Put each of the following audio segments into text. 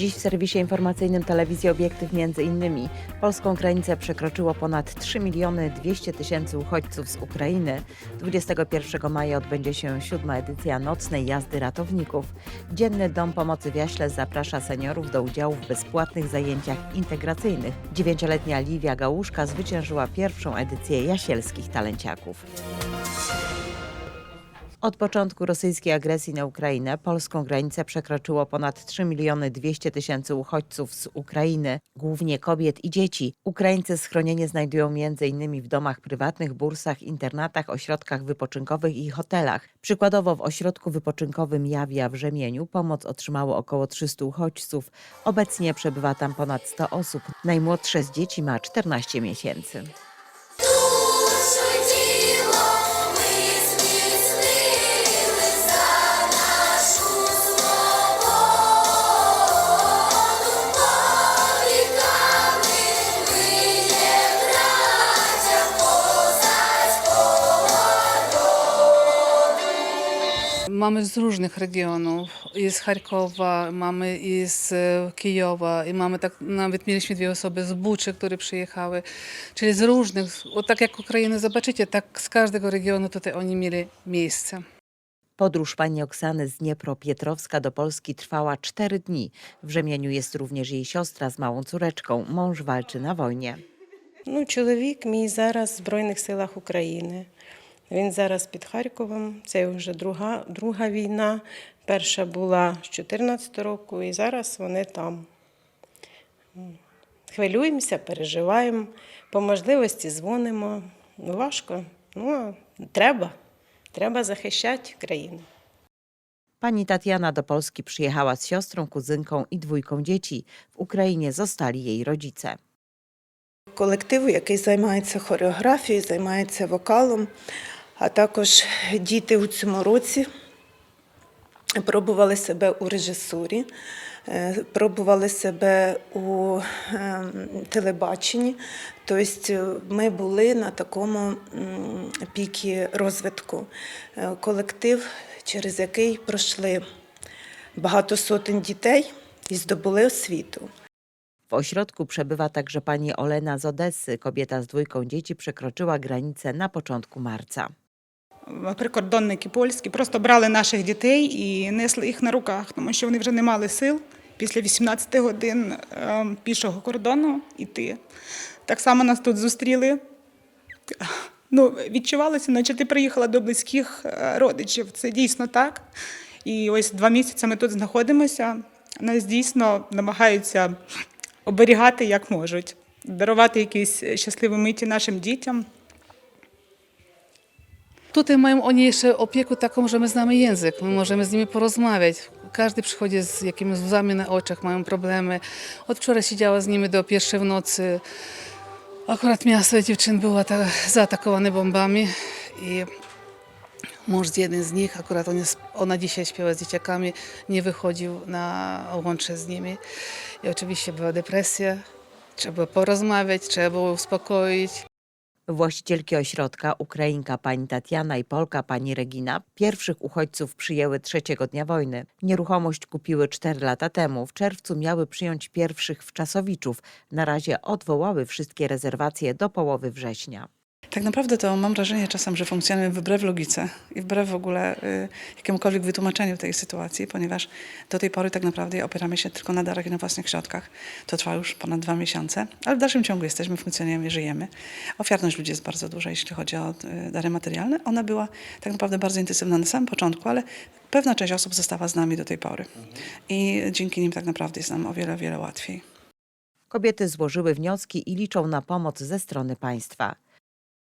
Dziś w serwisie informacyjnym telewizji Obiektyw między innymi polską granicę przekroczyło ponad 3 miliony 200 tysięcy uchodźców z Ukrainy. 21 maja odbędzie się siódma edycja nocnej jazdy ratowników. Dzienny Dom Pomocy w Jaśle zaprasza seniorów do udziału w bezpłatnych zajęciach integracyjnych. Dziewięcioletnia Liwia Gałuszka zwyciężyła pierwszą edycję jasielskich talenciaków. Od początku rosyjskiej agresji na Ukrainę polską granicę przekroczyło ponad 3 miliony 200 tysięcy uchodźców z Ukrainy, głównie kobiet i dzieci. Ukraińcy schronienie znajdują m.in. w domach prywatnych, bursach, internatach, ośrodkach wypoczynkowych i hotelach. Przykładowo w ośrodku wypoczynkowym Jawia w Rzemieniu pomoc otrzymało około 300 uchodźców. Obecnie przebywa tam ponad 100 osób. Najmłodsze z dzieci ma 14 miesięcy. Mamy z różnych regionów, i z Charkowa, mamy i z e, Kijowa, i mamy tak, nawet mieliśmy dwie osoby z Buczy, które przyjechały, czyli z różnych, o, tak jak Ukrainę zobaczycie, tak z każdego regionu tutaj oni mieli miejsce. Podróż pani Oksany z Dniepropietrowska do Polski trwała cztery dni. W Rzemieniu jest również jej siostra z małą córeczką. Mąż walczy na wojnie. Ну, чоловік мій зараз в Збройних силах України. Він зараз під Харковом. Це вже друга, друга війна. Перша була з 2014 року, і зараз вони там. Хвилюємося, переживаємо, по можливості дзвонимо. Ну, важко. Ну, а треба. Треба захищати країну. Pani Tatiana do Polski przyjechała z siostrą, kuzynką i dwójką dzieci. W Ukrainie zostali jej rodzice. колективу, який займається хореографією, займається вокалом, а також діти у цьому році пробували себе у режисурі, е, пробували себе у ем, телебаченні. Тобто ми були на такому пікі розвитку. Е, Колектив, через який пройшли багато сотень дітей і здобули освіту. W ośrodku przebywa także pani Olena z Odessy. Kobieta z dwójką dzieci przekroczyła granicę na początku marca. Прикордонники польські просто брали наших дітей і несли їх на руках, тому що вони вже не мали сил після 18 годин е, пішого кордону йти. Так само нас тут зустріли. Ну, відчувалося, наче ти приїхала до близьких е, родичів. Це дійсно так. І ось два місяці ми тут знаходимося. Нас дійсно намагаються оберігати як можуть, дарувати якісь щасливі миті нашим dітям. Tutaj mają oni jeszcze opiekę taką, że my znamy język, my możemy z nimi porozmawiać. Każdy przychodzi z jakimiś łzami na oczach, mają problemy. Od wczoraj siedziała z nimi do pierwszej w nocy. Akurat miasto dziewczyn było ta, zaatakowane bombami i mąż z jednym z nich, akurat on jest, ona dzisiaj śpiewa z dzieciakami, nie wychodził na łącze z nimi. I oczywiście była depresja, trzeba było porozmawiać, trzeba było uspokoić. Właścicielki ośrodka, Ukrainka pani Tatiana i Polka pani Regina, pierwszych uchodźców przyjęły trzeciego dnia wojny. Nieruchomość kupiły cztery lata temu. W czerwcu miały przyjąć pierwszych wczasowiczów. Na razie odwołały wszystkie rezerwacje do połowy września. Tak naprawdę to mam wrażenie czasem, że funkcjonujemy wbrew logice i wbrew w ogóle y, jakiemukolwiek wytłumaczeniu tej sytuacji, ponieważ do tej pory tak naprawdę opieramy się tylko na darach i na własnych środkach. To trwa już ponad dwa miesiące, ale w dalszym ciągu jesteśmy, funkcjonujemy, żyjemy. Ofiarność ludzi jest bardzo duża, jeśli chodzi o y, dary materialne. Ona była tak naprawdę bardzo intensywna na samym początku, ale pewna część osób została z nami do tej pory. I dzięki nim tak naprawdę jest nam o wiele, wiele łatwiej. Kobiety złożyły wnioski i liczą na pomoc ze strony państwa.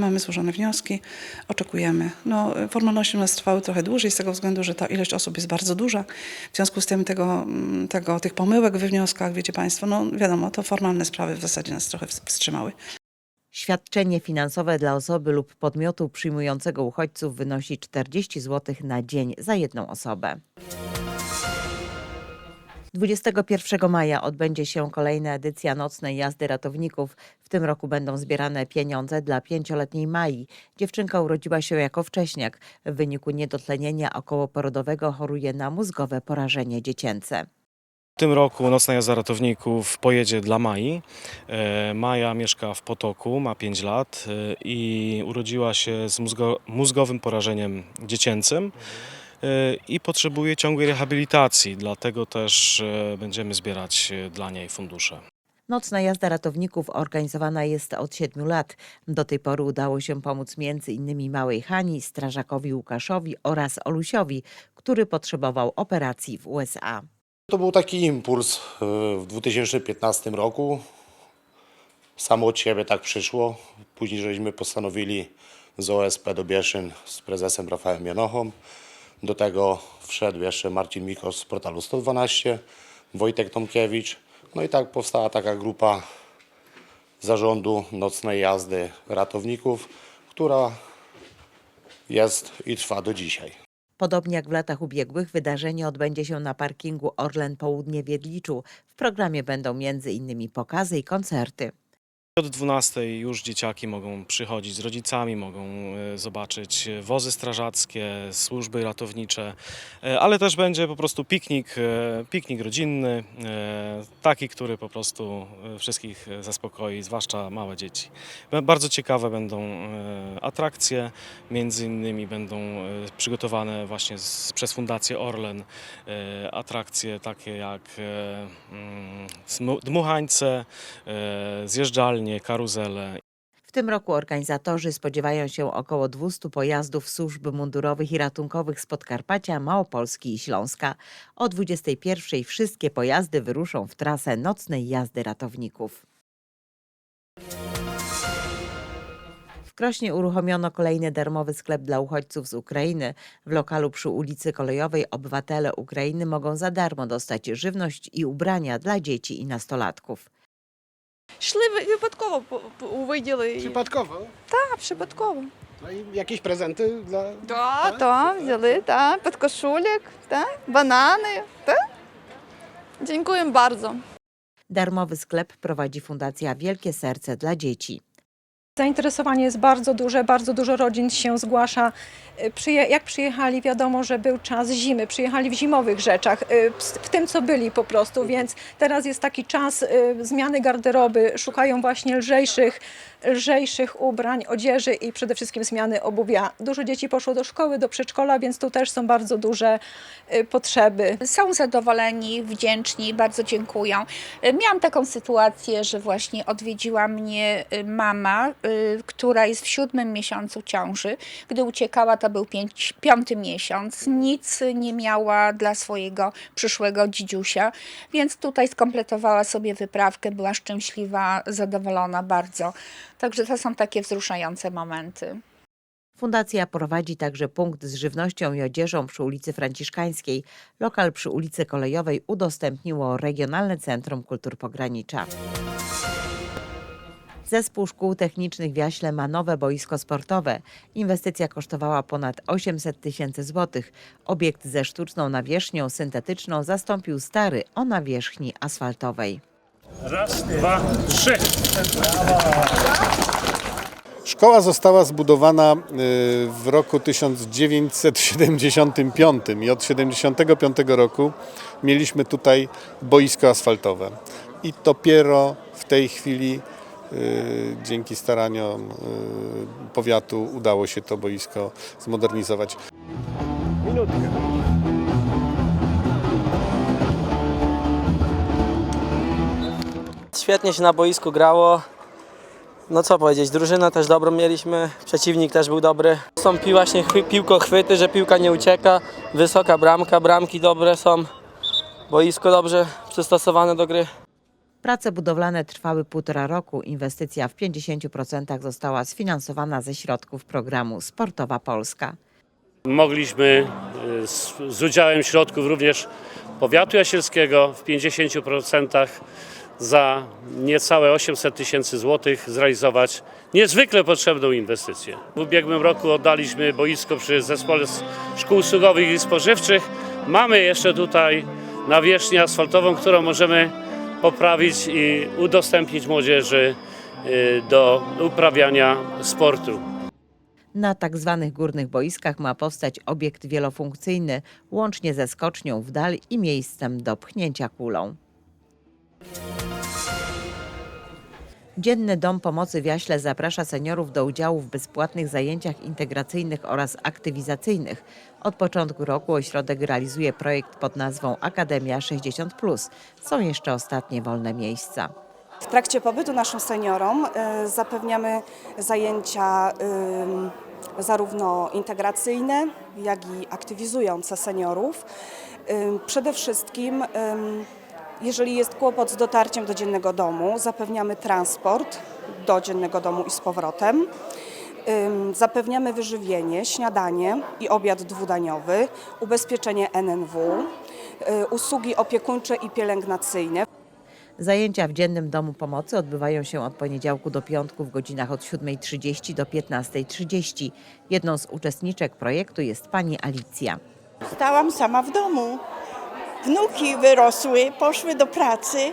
Mamy złożone wnioski, oczekujemy. No, formalności u nas trwały trochę dłużej z tego względu, że ta ilość osób jest bardzo duża. W związku z tym tego, mm, tego, tych pomyłek we wnioskach, wiecie Państwo, no wiadomo, to formalne sprawy w zasadzie nas trochę wstrzymały. Świadczenie finansowe dla osoby lub podmiotu przyjmującego uchodźców wynosi 40 zł na dzień za jedną osobę. 21 maja odbędzie się kolejna edycja nocnej jazdy ratowników. W tym roku będą zbierane pieniądze dla pięcioletniej Mai. Dziewczynka urodziła się jako wcześniak. W wyniku niedotlenienia okołoporodowego choruje na mózgowe porażenie dziecięce. W tym roku Nocna Jazda Ratowników pojedzie dla Mai. E, Maja mieszka w Potoku, ma 5 lat e, i urodziła się z mózgo, mózgowym porażeniem dziecięcym i potrzebuje ciągłej rehabilitacji, dlatego też e, będziemy zbierać e, dla niej fundusze. Nocna jazda ratowników organizowana jest od 7 lat. Do tej pory udało się pomóc między innymi małej Hani, strażakowi Łukaszowi oraz Olusiowi, który potrzebował operacji w USA. To był taki impuls w 2015 roku. Samo od siebie tak przyszło. Później żeśmy postanowili z OSP do Bieszyn z prezesem Rafałem Janochą. Do tego wszedł jeszcze Marcin Mikos z portalu 112, Wojtek Tomkiewicz. No i tak powstała taka grupa zarządu nocnej jazdy ratowników, która jest i trwa do dzisiaj. Podobnie jak w latach ubiegłych, wydarzenie odbędzie się na parkingu Orlen Południe w Jedliczu. W programie będą m.in. pokazy i koncerty. Od 12 już dzieciaki mogą przychodzić z rodzicami, mogą e, zobaczyć wozy strażackie, służby ratownicze, e, ale też będzie po prostu piknik, e, piknik rodzinny, taki, który po prostu wszystkich zaspokoi, zwłaszcza małe dzieci. Bardzo ciekawe będą atrakcje, między innymi będą przygotowane właśnie z, przez Fundację Orlen atrakcje takie jak mm, dmuchańce, e, karuzele. W tym roku organizatorzy spodziewają się około 200 pojazdów służb mundurowych i ratunkowych z Podkarpacia, Małopolski i Śląska. O 21 wszystkie pojazdy wyruszą w trasę nocnej jazdy ratowników. W Krośnie uruchomiono kolejny darmowy sklep dla uchodźców z Ukrainy. W lokalu przy ulicy Kolejowej obywatele Ukrainy mogą za darmo dostać żywność i ubrania dla dzieci i nastolatków. Йшли ви- випадково і- Przypadkowo. Так, випадково. No i jakieś prezenty dla... Да, так, взяли, так, підкошулік, так, банани, так. Дякуємо bardzo. Darmowy sklep prowadzi Fundacja Wielkie Serce dla Dzieci. Zainteresowanie jest bardzo duże, bardzo dużo rodzin się zgłasza. Y, jak przyjechali, wiadomo, że był czas zimy, przyjechali w zimowych rzeczach, y, w tym co byli po prostu, więc teraz jest taki czas y, zmiany garderoby, szukają właśnie lżejszych, lżejszych ubrań, odzieży i przede wszystkim zmiany obuwia. Dużo dzieci poszło do szkoły, do przedszkola, więc tu też są bardzo duże potrzeby. są zadowoleni, wdzięczni, bardzo dziękują. Miałam taką sytuację, że właśnie odwiedziła mnie mama, która jest w siódmym miesiącu ciąży. Gdy uciekała, to był pięć, piąty miesiąc. Nic nie miała dla swojego przyszłego dzidziusia, więc tutaj skompletowała sobie wyprawkę, była szczęśliwa, zadowolona bardzo. Także to są takie wzruszające momenty. Fundacja prowadzi także punkt z żywnością i odzieżą przy ulicy Franciszkańskiej. Lokal przy ulicy Kolejowej udostępniło Regionalne Centrum Kultur Pogranicza. Zespół Szkół Technicznych w Jaśle ma nowe boisko sportowe. Inwestycja kosztowała ponad 800 tysięcy złotych. Obiekt ze sztuczną nawierzchnią syntetyczną zastąpił stary o nawierzchni asfaltowej. Raz, dwa, trzy. Szkoła została zbudowana y, w roku 1975 i od 1975 roku mieliśmy tutaj boisko asfaltowe. I dopiero w tej chwili dzięki staraniom y, powiatu udało się to boisko zmodernizować. Świetnie się na boisku grało. No co powiedzieć, drużynę też dobrą mieliśmy, przeciwnik też był dobry. Są pi- właśnie chwy, piłkochwyty, że piłka nie ucieka, wysoka bramka, bramki dobre są, boisko dobrze przystosowane do gry. Prace budowlane trwały półtora roku. Inwestycja w 50% została sfinansowana ze środków programu Sportowa Polska. Mogliśmy y, z, z udziałem środków również powiatu jasielskiego w 50% za niecałe 800 tysięcy złotych zrealizować niezwykle potrzebną inwestycję. W ubiegłym roku oddaliśmy boisko przy Zespole Szkół Usługowych i Spożywczych. Mamy jeszcze tutaj nawierzchnię asfaltową, którą możemy poprawić i udostępnić młodzieży y, do uprawiania sportu. Na tak zwanych górnych boiskach ma powstać obiekt wielofunkcyjny, łącznie ze skocznią w dal i miejscem do pchnięcia kulą. Dzienny Dom Pomocy w Jaśle zaprasza seniorów do udziału w bezpłatnych zajęciach integracyjnych oraz aktywizacyjnych. Od początku roku ośrodek realizuje projekt pod nazwą Akademia 60+. Są jeszcze ostatnie wolne miejsca. W trakcie pobytu naszym seniorom e, zapewniamy zajęcia zarówno integracyjne, jak i aktywizujące seniorów. Przede wszystkim, jeżeli jest kłopot z dotarciem do dziennego domu, zapewniamy transport do dziennego domu i z powrotem. Zapewniamy wyżywienie, śniadanie i obiad dwudaniowy, ubezpieczenie NNW, y, usługi opiekuńcze i pielęgnacyjne. Zajęcia w Dziennym Domu Pomocy odbywają się od poniedziałku do piątku w godzinach od 7.30 do 15.30. Jedną z uczestniczek projektu jest pani Alicja. Stałam sama w domu. Wnuki wyrosły, poszły do pracy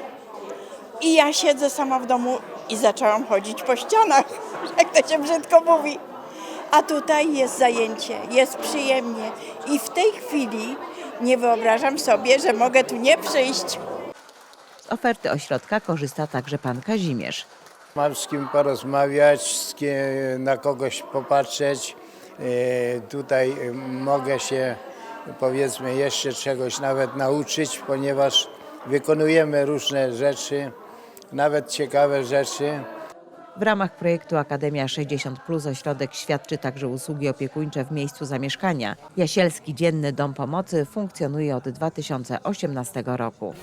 i ja siedzę sama w domu i zaczęłam chodzić po ścianach, jak to się brzydko mówi. A tutaj jest zajęcie, jest przyjemnie i w tej chwili nie wyobrażam sobie, że mogę tu nie przyjść. Z oferty ośrodka korzysta także pan Kazimierz. Mam z kim porozmawiać, z kim, na kogoś popatrzeć. E, Tutaj e, mogę się powiedzmy jeszcze czegoś nawet nauczyć, ponieważ wykonujemy różne rzeczy, nawet ciekawe rzeczy. W ramach projektu Akademia 60 Plus ośrodek świadczy także usługi opiekuńcze w miejscu zamieszkania. Jasielski Dzienny Dom Pomocy funkcjonuje od 2018 roku.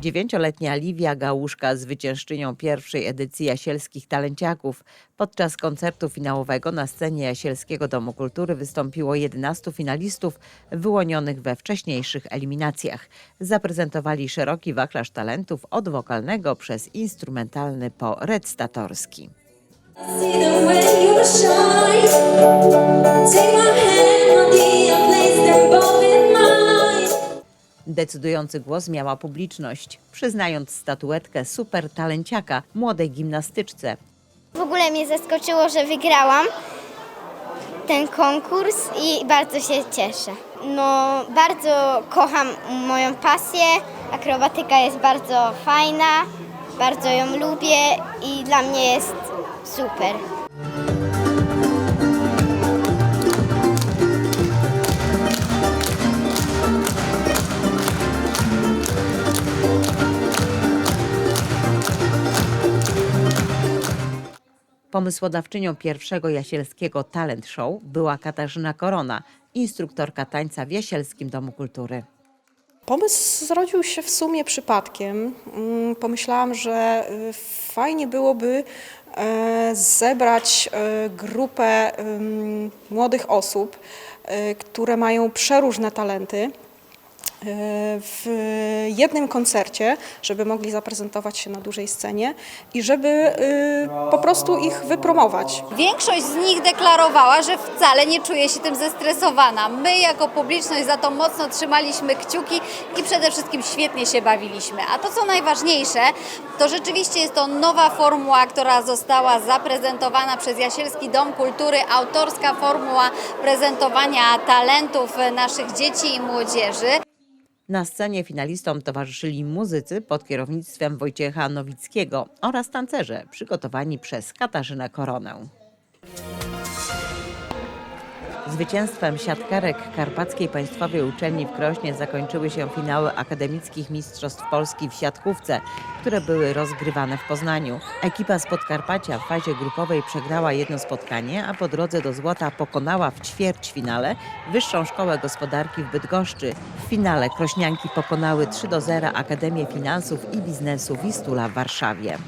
Dziewięcioletnia Liwia Gałuszka, zwyciężczynią pierwszej edycji Jasielskich Talenciaków. Podczas koncertu finałowego na scenie Jasielskiego Domu Kultury wystąpiło 11 finalistów wyłonionych we wcześniejszych eliminacjach. Zaprezentowali szeroki wachlarz talentów od wokalnego przez instrumentalny po shine. Take my hand, place both. Decydujący głos miała publiczność, przyznając statuetkę super talenciaka młodej gimnastyczce. W ogóle mnie zaskoczyło, że wygrałam ten konkurs i bardzo się cieszę. No, bardzo kocham moją pasję. Akrobatyka jest bardzo fajna, bardzo ją lubię i dla mnie jest super. Pomysłodawczynią pierwszego jasielskiego talent show była Katarzyna Korona, instruktorka tańca w Jasielskim Domu Kultury. Pomysł zrodził się w sumie przypadkiem. Mm, Pomyślałam, że y, fajnie byłoby e, zebrać e, grupę młodych osób, e, które mają przeróżne talenty w jednym koncercie, żeby mogli zaprezentować się na dużej scenie i żeby y, po prostu ich wypromować. Większość z nich deklarowała, że wcale nie czuje się tym zestresowana. My jako publiczność za to mocno trzymaliśmy kciuki i przede wszystkim świetnie się bawiliśmy. A to co najważniejsze, to rzeczywiście jest to nowa formuła, która została zaprezentowana przez Jasielski Dom Kultury, autorska formuła prezentowania talentów naszych dzieci i młodzieży. Na scenie finalistom towarzyszyli muzycy pod kierownictwem Wojciecha Nowickiego oraz tancerze przygotowani przez Katarzynę Koronę. Zwycięstwem siatkarek Karpackiej Państwowej Uczelni w Krośnie zakończyły się finały akademickich Mistrzostw Polski w siatkówce, które były rozgrywane w Poznaniu. Ekipa z Podkarpacia w fazie grupowej przegrała jedno spotkanie, a po drodze do złota pokonała w ćwierćfinale Wyższą Szkołę Gospodarki w Bydgoszczy. W finale krośnianki pokonały 3 do 0 Akademię Finansów i Biznesu Wistula w Warszawie.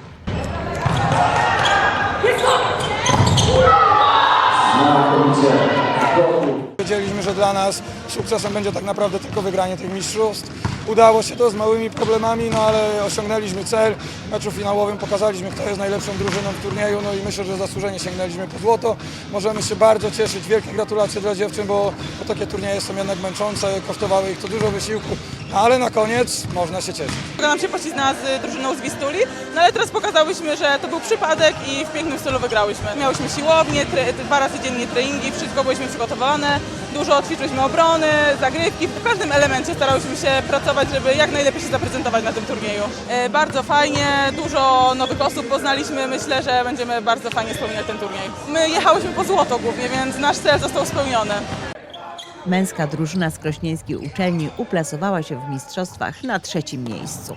Wiedzieliśmy, że dla nas sukcesem będzie tak naprawdę tylko wygranie tych mistrzostw. Udało się to z małymi problemami, no ale osiągnęliśmy cel. W meczu finałowym pokazaliśmy, kto jest najlepszą drużyną w turnieju, no i myślę, że zasłużenie sięgnęliśmy po złoto. Możemy się bardzo cieszyć. Wielkie gratulacje dla dziewczyn, bo, bo takie turnieje są jednak męczące, kosztowały ich to dużo wysiłku. Ale na koniec można się cieszyć. Udało nam się poślizgnąć z drużyną z Wistuli, no ale teraz pokazałyśmy, że to był przypadek i w pięknym stylu wygrałyśmy. Miałyśmy siłownię, tre, dwa razy dziennie treningi, wszystko byliśmy przygotowane, dużo ćwiczyliśmy obrony, zagrywki, w każdym elemencie starałyśmy się pracować, żeby jak najlepiej się zaprezentować na tym turnieju. E, Bardzo fajnie, dużo nowych osób poznaliśmy, myślę, że będziemy bardzo fajnie wspominać ten turniej. My jechałyśmy po złoto głównie, więc nasz cel został spełniony. Męska drużyna z krośnieńskiej uczelni uplasowała się w mistrzostwach na trzecim miejscu.